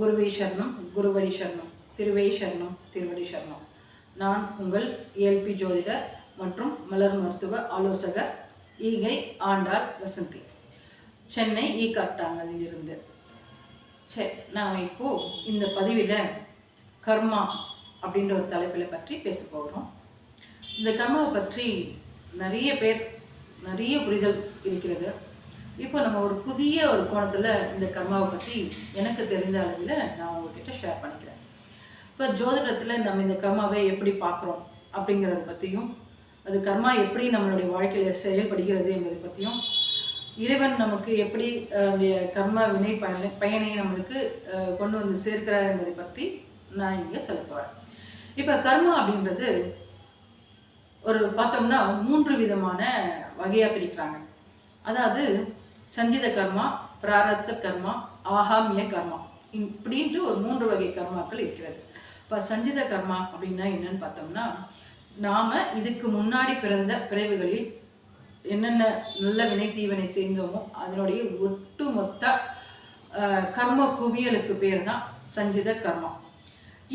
குருவை சரணம் குருவடி சரணம் திருவை சரணம் திருவடி சரணம். நான் உங்கள் ஏல்பி ஜோதிடர் மற்றும் மலர் மருத்துவ ஆலோசகர் ஈகை ஆண்டாள் வசந்தி. சென்னை ஈ காட்டாங்கலில் இருந்து சரி நாம் இப்போது இந்த பதிவில் கர்மா அப்படின்ற ஒரு தலைப்பில் பற்றி பேச போகிறோம் இந்த கர்மாவை பற்றி நிறைய பேர் நிறைய புரிதல் இருக்கிறது. இப்போ நம்ம ஒரு புதிய ஒரு கோணத்தில் இந்த கர்மாவை பற்றி எனக்கு தெரிந்த அளவில் நான் உங்ககிட்ட ஷேர் பண்ணிக்கிறேன். இப்போ ஜோதிடத்தில் நம்ம இந்த கர்மாவை எப்படி பார்க்குறோம் அப்படிங்கிறத பற்றியும் அது கர்மா எப்படி நம்மளுடைய வாழ்க்கையில் செயல்படுகிறது என்பதை பற்றியும் இறைவன் நமக்கு எப்படி அவருடைய கர்ம வினை பயனை பயனை நம்மளுக்கு கொண்டு வந்து சேர்க்கிறார் என்பதை பற்றி நான் இங்கே சொல்ல போகிறேன் இப்போ கர்மா அப்படின்றது ஒரு பார்த்தோம்னா மூன்று விதமான வகையாக பிரிக்கிறாங்க. அதாவது சஞ்சித கர்மா பிராரத்த கர்மா ஆகாமிய கர்மா. இப்படின்ட்டு ஒரு மூன்று வகை கர்மாக்கள் இருக்கிறது. இப்போ சஞ்சித கர்மா அப்படின்னா என்னன்னு பார்த்தோம்னா நாம இதுக்கு முன்னாடி பிறந்த பிறவிகளில் என்னென்ன நல்ல வினை தீவனை செய்தோமோ அதனுடைய ஒட்டுமொத்த கர்ம குவியலுக்கு பேர் தான் சஞ்சித கர்மா.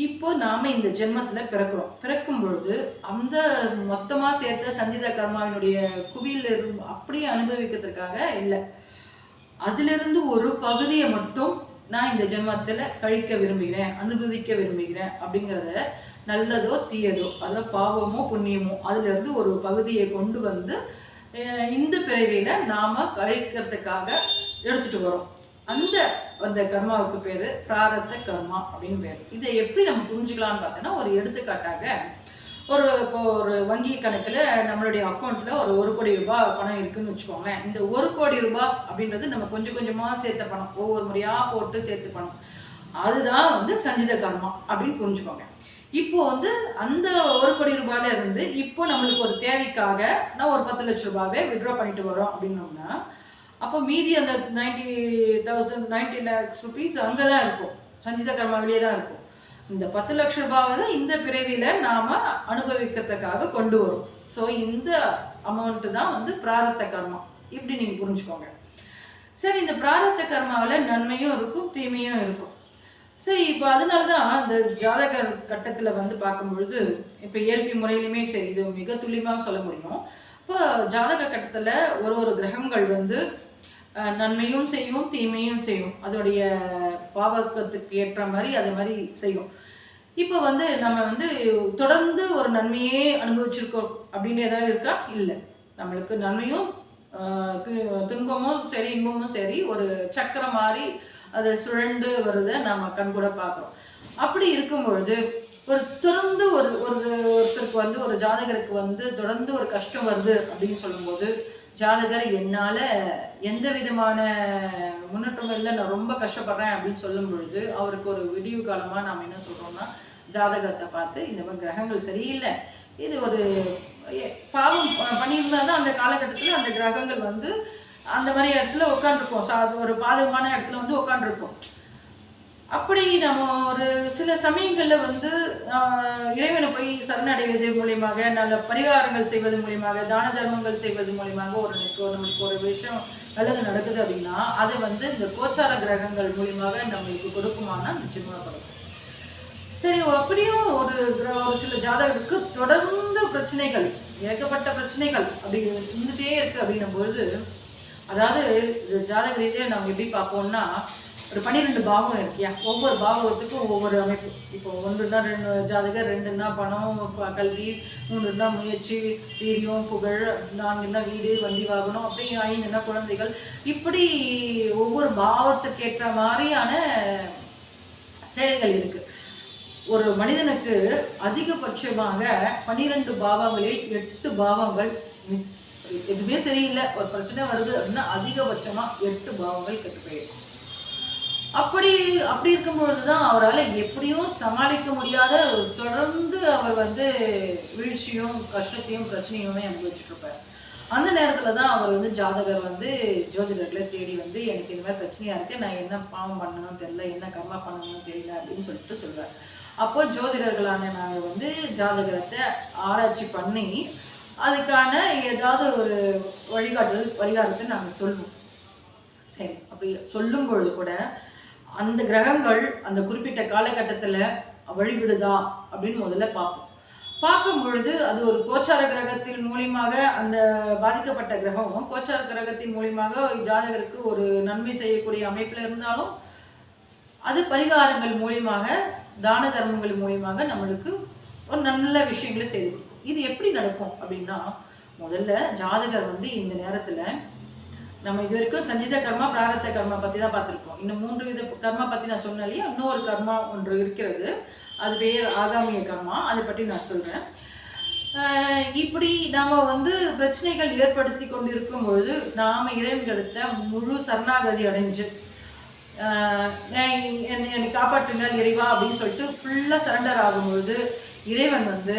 இப்போ நாம் இந்த ஜென்மத்தில் பிறக்கிறோம். பிறக்கும் பொழுது அந்த மொத்தமாக சேர்த்த சஞ்சித கர்மாவினுடைய குவியில் இருக்கும் அப்படியே அனுபவிக்கிறதுக்காக இல்லை. அதிலிருந்து ஒரு பகுதியை மட்டும் நான் இந்த ஜென்மத்தில் கழிக்க விரும்புகிறேன் அனுபவிக்க விரும்புகிறேன் அப்படிங்கிறத நல்லதோ தீயதோ அதாவது பாவமோ புண்ணியமோ அதுலேருந்து ஒரு பகுதியை கொண்டு வந்து இந்த பிறவியில் நாம் கழிக்கிறதுக்காக எடுத்துகிட்டு வரோம். அந்த அந்த கர்மாவுக்கு பேர் பிராரத்த கர்மா அப்படின்னு பேர். இதை எப்படி நம்ம புரிஞ்சுக்கலாம்னு பார்த்தோன்னா ஒரு எடுத்துக்காட்டாக ஒரு இப்போ ஒரு வங்கி கணக்கில் நம்மளுடைய அக்கௌண்ட்ல ஒரு ஒரு கோடி ரூபாய் பணம் இருக்குன்னு வச்சுக்கோங்களேன். இந்த ஒரு கோடி ரூபாய் அப்படின்றது நம்ம கொஞ்சம் கொஞ்சமாக சேர்த்த பணம். ஒவ்வொரு முறையாக போட்டு சேர்த்து பணம். அதுதான் வந்து சஞ்சித கர்மா அப்படின்னு புரிஞ்சுக்கோங்க. இப்போ வந்து அந்த ஒரு கோடி ரூபாயில இருந்து இப்போ நம்மளுக்கு ஒரு தேவைக்காக நான் ஒரு பத்து லட்ச ரூபாவே விட்ரா பண்ணிட்டு வரோம் அப்படின்னோம்னா அப்போ மீதி அந்த ninety thousand ninety lakhs rupees அங்கே தான் இருக்கும். சஞ்சித வெளியே தான் இருக்கும். இந்த பத்து லட்ச ரூபாவை தான் இந்த பிறவியில நாம அனுபவிக்கிறதுக்காக கொண்டு வரும். ஸோ இந்த அமௌண்ட்டு தான் வந்து பிராரத்த கர்மா. இப்படி நீங்கள் புரிஞ்சுக்கோங்க. சரி இந்த பிராரத்த கர்மாவில் நன்மையும் இருக்கும் தீமையும் இருக்கும். சரி இப்போ அதனால தான் இந்த ஜாதக கட்டத்தில் வந்து பார்க்கும்பொழுது இப்போ இயல்பி முறையிலுமே சரி இது மிக துல்லியமாக சொல்ல முடியும். இப்போ ஜாதக கட்டத்தில் ஒரு ஒரு கிரகங்கள் வந்து நன்மையும் செய்யும் தீமையும் செய்யும். அதோடைய பாவகத்துக்கு ஏற்ற மாதிரி அது மாதிரி செய்யும். இப்போ வந்து நம்ம வந்து தொடர்ந்து ஒரு நன்மையே அனுபவிச்சிருக்கோம் அப்படின்னு ஏதாவது இருக்கா? இல்லை. நம்மளுக்கு நன்மையும் து- துன்பமும் சரி இன்பமும் சரி ஒரு சக்கரம் மாதிரி அது சுழண்டு வருதை நம்ம கண்கூட பார்க்குறோம் அப்படி இருக்கும் பொழுது ஒரு தொடர்ந்து ஒரு ஒரு ஒருத்தருக்கு வந்து ஒரு ஜாதகருக்கு வந்து தொடர்ந்து ஒரு கஷ்டம் வருது அப்படின்னு சொல்லும்போது ஜாதகர் என்னால் எந்த விதமான முன்னேற்றம் இல்லை நான் ரொம்ப கஷ்டப்படுறேன் அப்படின்னு சொல்லும் பொழுது அவருக்கு ஒரு விடிவு காலமாக நாம் என்ன சொல்கிறோம்னா ஜாதகத்தை பார்த்து இந்த மாதிரி கிரகங்கள் சரியில்லை. இது ஒரு பாவம் பண்ணியிருந்தால் பண்ணியிருந்தா தான் அந்த காலகட்டத்தில் அந்த கிரகங்கள் வந்து அந்த மாதிரி இடத்துல உட்காந்துருக்கும் சா ஒரு பாதகமான இடத்துல வந்து உட்காந்துருக்கோம் அப்படி நம்ம ஒரு சில சமயங்களில் வந்து இறைவனை போய் சரணடைவது மூலியமாக நல்ல பரிகாரங்கள் செய்வது மூலியமாக தான தர்மங்கள் செய்வது மூலியமாக ஒரு நிக்கு- நம்மளுக்கு ஒரு விஷயம் நல்லது நடக்குது அப்படின்னா அதை வந்து இந்த கோச்சார கிரகங்கள் மூலியமாக நம்மளுக்கு கொடுக்குமானா நிச்சயமாக கொடுக்கும். சரி அப்படியும் ஒரு கிர- ஒரு சில ஜாதகத்துக்கு தொடர்ந்து பிரச்சனைகள் ஏகப்பட்ட பிரச்சனைகள் அப்படி இருந்துகிட்டே இருக்குது அப்படின்னும் பொழுது அதாவது ஜாதக ரீதியாக நம்ம எப்படி பார்ப்போம்னா ஒரு பன்னிரெண்டு பாவம் இருக்கியா? ஒவ்வொரு பாவத்துக்கும் ஒவ்வொரு அமைப்பு. இப்போ ஒன்றுனா ரெண்டு ஜாதகர் ரெண்டுன்னா பணம் ப- கல்வி மூணுன்னா முயற்சி வீரியம் புகழ் நான்குன்னா வீடு வண்டி வாகனம் அப்படி ஐந்துன்னா குழந்தைகள். இப்படி ஒவ்வொரு பாவத்துக்கேற்ற மாதிரியான செயல்கள் இருக்கு. ஒரு மனிதனுக்கு அதிகபட்சமாக பன்னிரெண்டு பாவங்களில் எட்டு பாவங்கள் எதுவுமே சரியில்லை. ஒரு பிரச்சனை வருது அப்படின்னா அதிகபட்சமாக எட்டு பாவங்கள் கெட்டு போயிடும். அப்படி அப்படி இருக்கும்பொழுது தான் அவரால் எப்படியும் சமாளிக்க முடியாத தொடர்ந்து அவர் வந்து வீழ்ச்சியும் கஷ்டத்தையும் பிரச்சனையுமே அனுபவிச்சுட்டு இருப்பார் அந்த நேரத்தில் தான் அவர் வந்து ஜாதகர் வந்து ஜோதிடர்களை தேடி வந்து எனக்கு இந்த மாதிரி இருக்குது நான் என்ன பாவம் பண்ணணும்னு தெரியல என்ன கர்மா பண்ணணும்னு தெரியல அப்படின்னு சொல்லிட்டு சொல்கிறார் அப்போ ஜோதிடர்களான நாங்கள் வந்து ஜாதகத்தை ஆராய்ச்சி பண்ணி அதுக்கான ஏதாவது ஒரு வழிகாட்டுதல் பரிகாரத்தை நாங்கள் சொல்லுவோம். சரி அப்படி சொல்லும் பொழுது கூட அந்த கிரகங்கள் அந்த குறிப்பிட்ட காலகட்டத்தில் வழிவிடுதா அப்படின்னு முதல்ல பார்ப்போம். பார்க்கும் பொழுது அது ஒரு கோச்சார கிரகத்தின் மூலியமாக அந்த பாதிக்கப்பட்ட கிரகம் கோச்சார கிரகத்தின் மூலியமாக ஜாதகருக்கு ஒரு நன்மை செய்யக்கூடிய அமைப்பில் இருந்தாலும் அது பரிகாரங்கள் மூலியமாக தான தர்மங்கள் மூலியமாக நம்மளுக்கு ஒரு நல்ல விஷயங்களை செய்து கொடுக்கும். இது எப்படி நடக்கும் அப்படின்னா முதல்ல ஜாதகர் வந்து இந்த நேரத்தில் நம்ம இது வரைக்கும் சஞ்சித கர்மா பிராரத்த கர்மா பற்றி தான் பார்த்துருக்கோம். இன்னும் மூன்று வித கர்மா பற்றி நான் சொன்னேன் இல்லையா? இன்னொரு கர்மா ஒன்று இருக்கிறது. அது பேர் ஆகாமிய கர்மா. அதை பற்றி நான் சொல்கிறேன் இப்படி நாம் வந்து பிரச்சனைகள் ஏற்படுத்தி கொண்டிருக்கும் பொழுது நாம் இறைவன்கிட்ட முழு சரணாகதி அடைஞ்சு என்னை என்னை இறைவா அப்படின்னு சொல்லிட்டு ஃபுல்லாக சரண்டர் ஆகும்பொழுது இறைவன் வந்து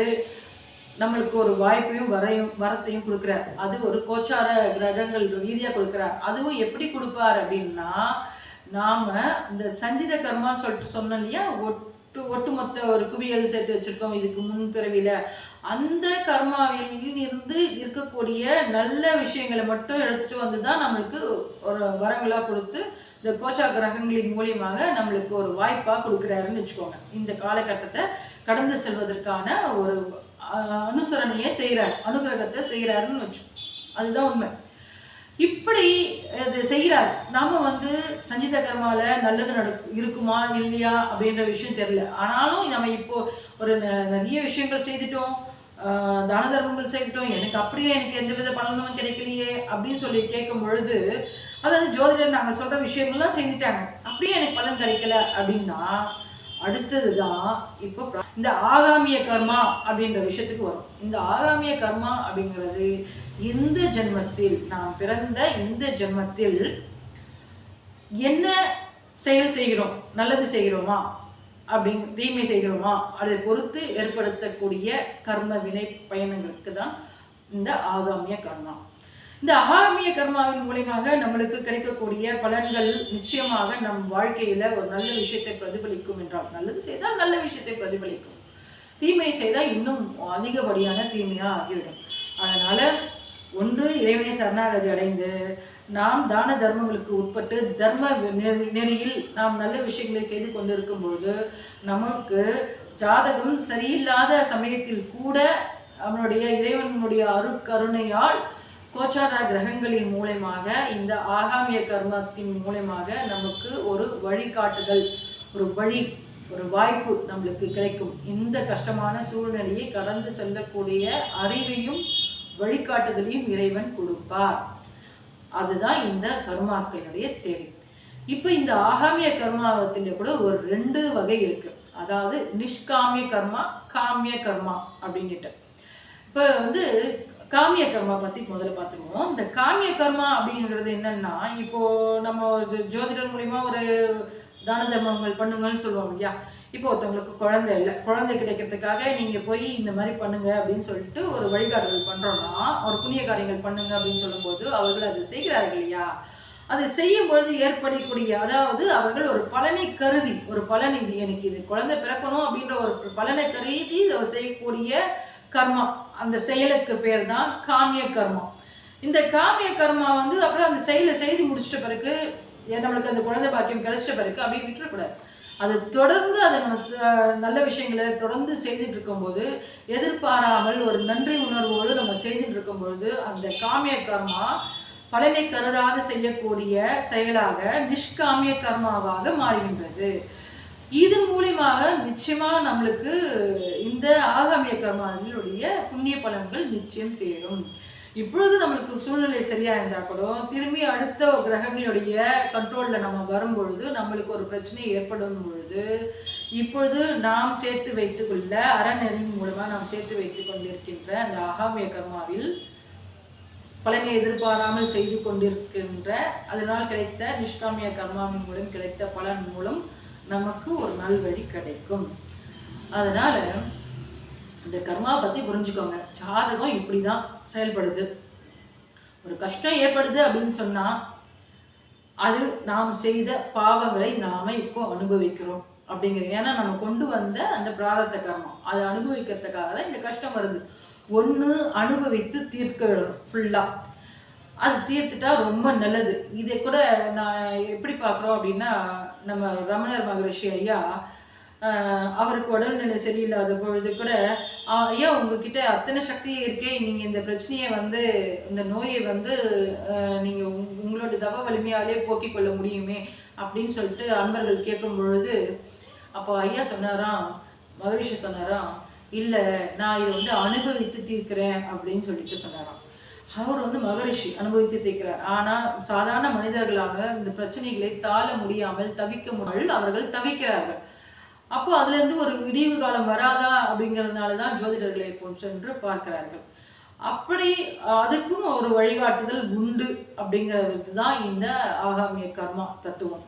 நம்மளுக்கு ஒரு வாய்ப்பையும் வரையும் வரத்தையும் கொடுக்குறார் அது ஒரு கோச்சார கிரகங்கள் ரீதியாக கொடுக்குறார் அதுவும் எப்படி கொடுப்பார் அப்படின்னா நாம் இந்த சஞ்சித கர்மான்னு சொல்லிட்டு சொன்னோம் இல்லையா? ஒட்டு ஒட்டுமொத்த ஒரு குவியல் சேர்த்து வச்சுருக்கோம் இதுக்கு முன் பிறவியில. அந்த கர்மாவில் இருந்து இருக்கக்கூடிய நல்ல விஷயங்களை மட்டும் எடுத்துகிட்டு வந்து தான் நம்மளுக்கு ஒரு வரங்களாக கொடுத்து இந்த கோச்சா கிரகங்களின் மூலியமாக நம்மளுக்கு ஒரு வாய்ப்பாக கொடுக்குறாருன்னு வச்சுக்கோங்க. இந்த காலகட்டத்தை கடந்து செல்வதற்கான ஒரு அனுசரணையை செய்கிறார் அனுகிரகத்தை செய்கிறாருன்னு வச்சு. அதுதான் உண்மை. இப்படி இது செய்கிறார் நாம வந்து சஞ்சித கர்மாவில் நல்லது நடக்கும் இருக்குமா இல்லையா அப்படின்ற விஷயம் தெரியல. ஆனாலும் நம்ம இப்போ ஒரு ந- நிறைய விஷயங்கள் செய்துட்டோம். தான தர்மங்கள் செய்துட்டோம். எனக்கு அப்படியே எனக்கு எந்த வித பலனும் கிடைக்கலையே அப்படின்னு சொல்லி கேட்கும் பொழுது அதாவது ஜோதிடர் நாங்கள் சொல்கிற விஷயங்கள்லாம் செஞ்சுட்டாங்க அப்படியே எனக்கு பலன் கிடைக்கல அப்படின்னா அடுத்தது தான் இப்போ இந்த ஆகாமிய கர்மா அப்படின்ற விஷயத்துக்கு வரும். இந்த ஆகாமிய கர்மா அப்படிங்கிறது இந்த ஜென்மத்தில் நாம் பிறந்த இந்த ஜென்மத்தில் என்ன செயல் செய்கிறோம்? நல்லது செய்கிறோமா? அப்படிங்க தீமை செய்கிறோமா? அதை பொறுத்து ஏற்படுத்தக்கூடிய கர்ம வினை பயணங்களுக்கு தான் இந்த ஆகாமிய கர்மா. இந்த ஆகாமிய கர்மாவின் மூலியமாக நம்மளுக்கு கிடைக்கக்கூடிய பலன்கள் நிச்சயமாக நம் வாழ்க்கையில ஒரு நல்ல விஷயத்தை பிரதிபலிக்கும் என்றால் நல்லது செய்தால் நல்ல விஷயத்தை பிரதிபலிக்கும். தீமை செய்தால் இன்னும் அதிகப்படியான தீமையா ஆகிவிடும். அதனால ஒன்று இறைவனை சரணாகதி அடைந்து நாம் தான தர்மங்களுக்கு உட்பட்டு தர்ம நெறியில் நாம் நல்ல விஷயங்களை செய்து கொண்டிருக்கும் பொழுது நமக்கு ஜாதகம் சரியில்லாத சமயத்தில் கூட அவனுடைய இறைவனுடைய அருட்கருணையால் கோச்சார கிரகங்களின் மூலயமாக இந்த ஆகாமிய கர்மத்தின் மூலயமாக நமக்கு ஒரு வழிகாட்டுதல் ஒரு வழி ஒரு வாய்ப்பு நம்மளுக்கு கிடைக்கும். இந்த கஷ்டமான சூழ்நிலையை கடந்து செல்லக்கூடிய அறிவையும் வழிகாட்டுதலையும் இறைவன் கொடுப்பார். அதுதான் இந்த கர்மாக்களுடைய தேவை. இப்போ இந்த ஆகாமிய கர்மாவத்திலே கூட ஒரு ரெண்டு வகை இருக்கு. அதாவது நிஷ்காமிய கர்மா காமிய கர்மா அப்படின்ட்டு இப்போ வந்து காமிய கர்மா பத்தி முதல்ல பார்த்துருவோம் இந்த காமிய கர்மா அப்படிங்கிறது என்னன்னா இப்போ நம்ம ஒரு ஜோதிடர் மூலியமா ஒரு தான தர்மங்கள் பண்ணுங்கன்னு சொல்லுவோம் இல்லையா? இப்போ ஒருத்தவங்களுக்கு குழந்தை இல்லை. குழந்தை கிடைக்கிறதுக்காக நீங்க போய் இந்த மாதிரி பண்ணுங்க அப்படின்னு சொல்லிட்டு ஒரு வழிகாட்டுதல் பண்றோம்னா ஒரு புண்ணிய காரியங்கள் பண்ணுங்க அப்படின்னு சொல்லும்போது அவர்கள் அதை செய்கிறார்கள் இல்லையா? அதை செய்யும் பொழுது ஏற்படக்கூடிய அதாவது அவர்கள் ஒரு பலனை கருதி ஒரு பலன் இது எனக்கு இது குழந்தை பிறக்கணும் அப்படின்ற ஒரு பலனை கருதி செய்யக்கூடிய கர்மா அந்த செயலுக்கு பேர் தான் காமிய கர்மா இந்த காமிய கர்மா வந்து அப்புறம் அந்த செயலை செய்து முடிச்சிட்ட பிறகு நம்மளுக்கு அந்த குழந்தை பாக்கியம் கிடைச்சிட்ட பிறகு அப்படியே விட்டுறக்கூடாது. அது தொடர்ந்து அதை நம்ம நல்ல விஷயங்களை தொடர்ந்து செய்துட்டு இருக்கும்போது எதிர்பாராமல் ஒரு நன்றி உணர்வோடு நம்ம செய்துட்டு இருக்கும்பொழுது அந்த காமிய கர்மா பலனை கருதாது செய்யக்கூடிய செயலாக நிஷ்காமிய கர்மாவாக மாறுகின்றது. இதன் மூலியமாக நிச்சயமாக நம்மளுக்கு இந்த ஆகாமிய கர்மாவினுடைய புண்ணிய பலன்கள் நிச்சயம் சேரும். இப்பொழுது நம்மளுக்கு சூழ்நிலை சரியா இருந்தா கூட திரும்பி அடுத்த கிரகங்களுடைய கண்ட்ரோல்ல நம்ம வரும்பொழுது நம்மளுக்கு ஒரு பிரச்சனை ஏற்படும் பொழுது இப்பொழுது நாம் சேர்த்து வைத்துக்கொள்ள அறநெறியின் மூலமாக நாம் சேர்த்து வைத்துக் கொண்டிருக்கின்ற அந்த ஆகாமிய கர்மாவில் பலனை எதிர்பாராமல் செய்து கொண்டிருக்கின்ற அதனால் கிடைத்த நிஷ்காமிய கர்மாவின் மூலம் கிடைத்த பலன் மூலம் நமக்கு ஒரு நல்வழி கிடைக்கும். அதனால இந்த கர்மா பற்றி புரிஞ்சுக்கோங்க. ஜாதகம் இப்படிதான் செயல்படுது. ஒரு கஷ்டம் ஏற்படுது அப்படின்னு சொன்னால் அது நாம் செய்த பாவங்களை நாம இப்போ அனுபவிக்கிறோம் அப்படிங்கிறது. ஏன்னா நம்ம கொண்டு வந்த அந்த பிராரத்த கர்மம். அதை அனுபவிக்கிறதுக்காக தான் இந்த கஷ்டம் வருது. ஒன்று அனுபவித்து தீர்க்க ஃபுல்லாக அது தீர்த்துட்டா ரொம்ப நல்லது. இதை கூட நான் எப்படி பார்க்குறோம் அப்படின்னா நம்ம ரமணர் மகரிஷி ஐயா அவருக்கு உடல்நிலை சரியில்லாத பொழுது கூட ஐயா உங்ககிட்ட அத்தனை சக்தி இருக்கே. நீங்க இந்த பிரச்சனையை வந்து இந்த நோயை வந்து நீங்கள் நீங்க உங்- உங்களோட தவ வலிமையாலே போக்கிக் கொள்ள முடியுமே. அப்படின்னு சொல்லிட்டு அன்பர்கள் கேட்கும் பொழுது அப்போ ஐயா சொன்னாராம் மகரிஷி சொன்னாராம் இல்லை நான் இதை வந்து அனுபவித்து தீர்க்கிறேன். அப்படின்னு சொல்லிட்டு சொன்னாராம். அவர் வந்து மகரிஷி அனுபவித்து தீர்க்கிறார். ஆனால் சாதாரண மனிதர்களான இந்த பிரச்சனைகளை தாழ முடியாமல் தவிக்க முடியாமல் அவர்கள் தவிக்கிறார்கள். அப்போ அதுலேருந்து ஒரு விடிவு காலம் வராதா அப்படிங்கிறதுனால தான் ஜோதிடர்களை சென்று பார்க்கிறார்கள். அப்படி அதுக்கும் ஒரு வழிகாட்டுதல் உண்டு அப்படிங்கிறது தான் இந்த ஆகாமிய கர்மா தத்துவம்.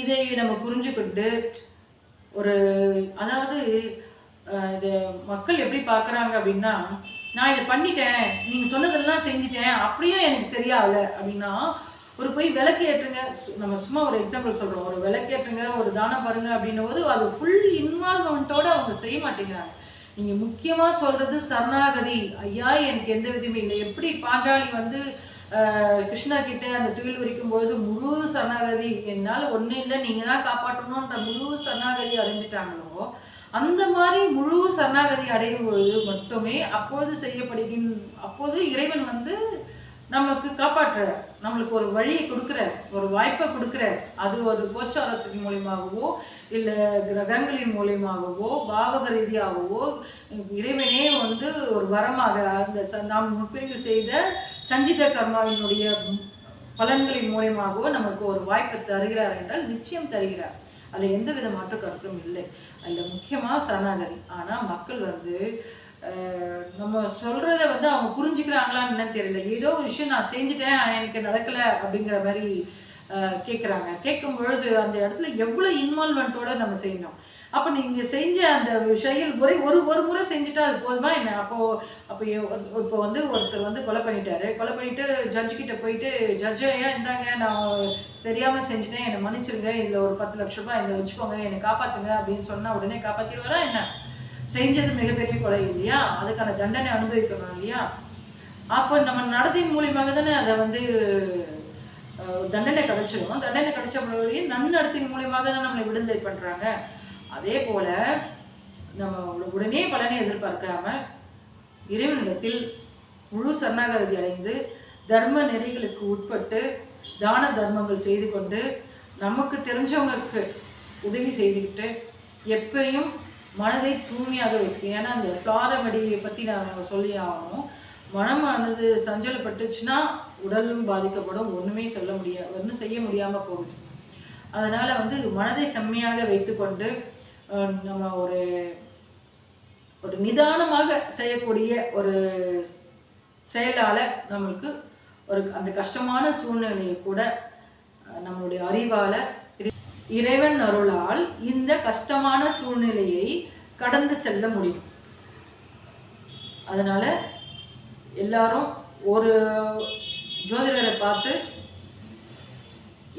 இதை நம்ம புரிஞ்சுக்கிட்டு ஒரு அதாவது இது மக்கள் எப்படி பார்க்குறாங்க அப்படின்னா நான் இதை பண்ணிட்டேன் நீங்கள் சொன்னதெல்லாம் செஞ்சுட்டேன் அப்படியே எனக்கு சரியாகல அப்படின்னா ஒரு போய் விளக்கு ஏற்றுங்க சு- நம்ம சும்மா ஒரு எக்ஸாம்பிள் சொல்கிறோம் ஒரு விளக்கு ஏற்றுங்க ஒரு தானம் பாருங்க அப்படின்னும் போது அது ஃபுல் இன்வால்மெண்ட்டோடு அவங்க செய்ய மாட்டேங்கிறாங்க. நீங்கள் முக்கியமாக சொல்கிறது சரணாகதி. ஐயா எனக்கு எந்த விதமே இல்லை. எப்படி பாஞ்சாலி வந்து கிருஷ்ணா கிட்ட அந்த துயில் உரிக்கும் போது முழு சரணாகதி என்னால் ஒன்றும் இல்லை நீங்கள் தான் காப்பாற்றணுன்ற முழு சரணாகதி அடைஞ்சிட்டாங்களோ அந்த மாதிரி முழு சரணாகதி அடையும் பொழுது மட்டுமே அப்போது செய்யப்படுகின் அப்போது இறைவன் வந்து நமக்கு காப்பாற்ற நம்மளுக்கு ஒரு வழியை கொடுக்குற ஒரு வாய்ப்பை கொடுக்குற அது ஒரு கோச்சாரத்தின் மூலியமாகவோ இல்லை கிரகங்களின் மூலியமாகவோ பாவக ரீதியாகவோ இறைவனே வந்து ஒரு வரமாக அந்த நாம் முற்பிரிவு செய்த சஞ்சித கர்மாவினுடைய பலன்களின் மூலியமாகவோ நமக்கு ஒரு வாய்ப்பை தருகிறார் என்றால் நிச்சயம் தருகிறார். அதில் எந்த வித மாற்று கருத்தும் இல்லை. அதில் முக்கியமாக சரணாகதி. ஆனால் மக்கள் வந்து நம்ம சொல்கிறத வந்து அவங்க புரிஞ்சுக்கிறாங்களான்னு என்னன்னு தெரியல. ஏதோ ஒரு விஷயம் நான் செஞ்சுட்டேன் எனக்கு நடக்கலை அப்படிங்கிற மாதிரி கேட்குறாங்க கேட்கும் பொழுது அந்த இடத்துல எவ்வளோ இன்வால்மெண்ட்டோடு நம்ம செய்யணும்? அப்போ நீங்கள் செஞ்ச அந்த செயல் முறை ஒரு ஒரு முறை செஞ்சுட்டா அது போதுமா என்ன? அப்போது அப்போ இப்போ வந்து ஒருத்தர் வந்து கொலை பண்ணிட்டாரு. கொலை பண்ணிட்டு ஜட்ஜுக்கிட்ட போயிட்டு ஜட்ஜு ஏன் இருந்தாங்க நான் தெரியாமல் செஞ்சுட்டேன். என்னை மன்னிச்சிருங்க. இதில் ஒரு பத்து லட்ச ரூபாய் இதை வச்சுக்கோங்க. என்னை காப்பாற்றுங்க அப்படின்னு சொன்னால் உடனே காப்பாற்றிடுவாரா என்ன? செஞ்சது மிகப்பெரிய கொலை இல்லையா? அதுக்கான தண்டனை அனுபவிக்கணும் இல்லையா? அப்போ நம்ம நடத்தையின் மூலியமாக தானே அதை வந்து தண்டனை கிடைச்சிடும் தண்டனை கிடைச்ச பிறகு நன்னடத்தின் மூலியமாக தான் நம்மளை விடுதலை பண்ணுறாங்க அதே போல் நம்ம உடனே பலனை எதிர்பார்க்காம இறைவனிடத்தில் முழு சரணாகதி அடைந்து தர்ம நெறிகளுக்கு உட்பட்டு தான தர்மங்கள் செய்து கொண்டு நமக்கு தெரிஞ்சவங்களுக்கு உதவி செய்துக்கிட்டு எப்பயும் மனதை தூய்மையாக வைத்து ஏன்னா அந்த ஃப்ளாரமடியை பற்றி நான் சொல்லி ஆகணும். மனமானது சஞ்சலப்பட்டுச்சுன்னா உடலும் பாதிக்கப்படும் ஒன்றுமே சொல்ல முடியாது ஒன்றும் செய்ய முடியாமல் போகுது. அதனால் வந்து மனதை செம்மையாக வைத்துக்கொண்டு நம்ம ஒரு ஒரு நிதானமாக செய்யக்கூடிய ஒரு செயலால் நம்மளுக்கு ஒரு அந்த கஷ்டமான சூழ்நிலையை கூட நம்மளுடைய அறிவால் இறைவன் அருளால் இந்த கஷ்டமான சூழ்நிலையை கடந்து செல்ல முடியும். அதனால எல்லாரும் ஒரு ஜோதிடரை பார்த்து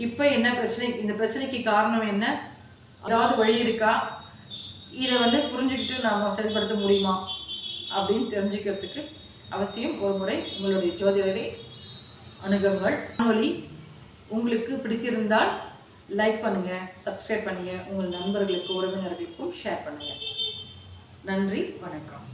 இப்போ என்ன பிரச்சனை இந்த பிரச்சனைக்கு காரணம் என்ன? ஏதாவது வழி இருக்கா? இதை வந்து புரிஞ்சுக்கிட்டு நாம் செயல்படுத்த முடியுமா? அப்படின்னு தெரிஞ்சுக்கிறதுக்கு அவசியம் ஒரு முறை உங்களுடைய ஜோதிடரை அணுகுங்கள். காணொளி உங்களுக்கு பிடித்திருந்தால் லைக் பண்ணுங்கள் சப்ஸ்கிரைப் பண்ணுங்கள் உங்கள் நண்பர்களுக்கு உறவினர்களுக்கும் ஷேர் பண்ணுங்கள் நன்றி வணக்கம்.